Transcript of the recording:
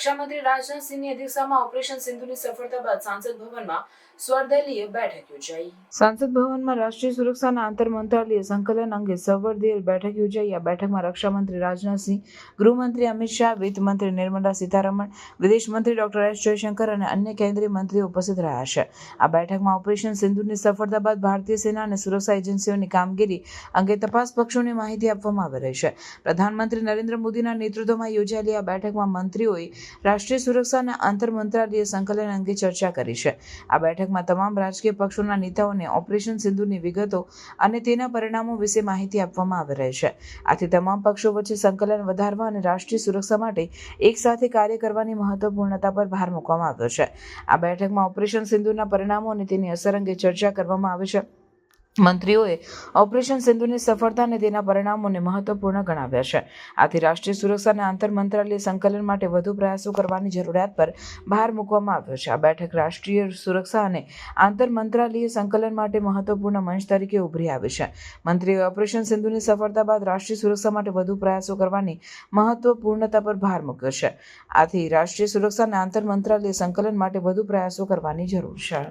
રક્ષામંત્રી રાજનાથસિંહની અધ્યક્ષતામાં ઓપરેશન સિંધુની સફળતા બાદ સાંસદ ભવનમાં સ્વરદલીય બેઠક યોજાઈ. સાંસદ ભવનમાં રાષ્ટ્રીય સુરક્ષાના આંતર મંત્રાલય સંકલન અંગે સવર્દીય બેઠક યોજાઈ. આ બેઠકમાં રક્ષામંત્રી રાજનાથસિંહ ગૃહમંત્રી અમિત શાહ વિત્ત નિર્મલા સીતારમણ, વિદેશ મંત્રી ડોક્ટર એસ જયશંકર અને અન્ય કેન્દ્રીય મંત્રીઓ ઉપસ્થિત રહ્યા છે. આ બેઠકમાં ઓપરેશન સિંધુની સફળતા બાદ ભારતીય સેના અને સુરક્ષા એજન્સીઓની કામગીરી અંગે તપાસ પક્ષોને માહિતી આપવામાં આવી રહી છે. પ્રધાનમંત્રી નરેન્દ્ર મોદીના નેતૃત્વમાં યોજાયેલી આ બેઠકમાં મંત્રીઓએ રાષ્ટ્રીય સુરક્ષા અને આંતર મંત્રાલય સંકલન અંગે ચર્ચા કરી છે. આ બેઠકમાં તમામ રાજકીય પક્ષોના નેતાઓને ઓપરેશન સિંધુની વિગતો અને તેના પરિણામો વિશે માહિતી આપવામાં આવી રહી છે. આથી તમામ પક્ષો વચ્ચે સંકલન વધારવા અને રાષ્ટ્રીય સુરક્ષા માટે એક સાથે કાર્ય કરવાની મહત્વપૂર્ણતા પર ભાર મૂકવામાં આવ્યો છે. આ બેઠકમાં ઓપરેશન સિંધુના પરિણામો અને તેની અસર અંગે ચર્ચા કરવામાં આવી છે. મંત્રીઓએ ઓપરેશન સિંધુની સફળતા અને તેના પરિણામોને મહત્વપૂર્ણ ગણાવ્યા છે. આથી રાષ્ટ્રીય સુરક્ષા અને આંતર મંત્રાલય સંકલન માટે વધુ પ્રયાસો કરવાની જરૂરિયાત પર ભાર મૂકવામાં આવ્યો છે. આ બેઠક રાષ્ટ્રીય સુરક્ષા અને આંતર મંત્રાલય સંકલન માટે મહત્વપૂર્ણ મંચ તરીકે ઉભરી આવી છે. મંત્રીઓએ ઓપરેશન સિંધુની સફળતા બાદ રાષ્ટ્રીય સુરક્ષા માટે વધુ પ્રયાસો કરવાની મહત્વપૂર્ણતા પર ભાર મૂક્યો છે. આથી રાષ્ટ્રીય સુરક્ષા અને આંતર મંત્રાલય સંકલન માટે વધુ પ્રયાસો કરવાની જરૂર છે.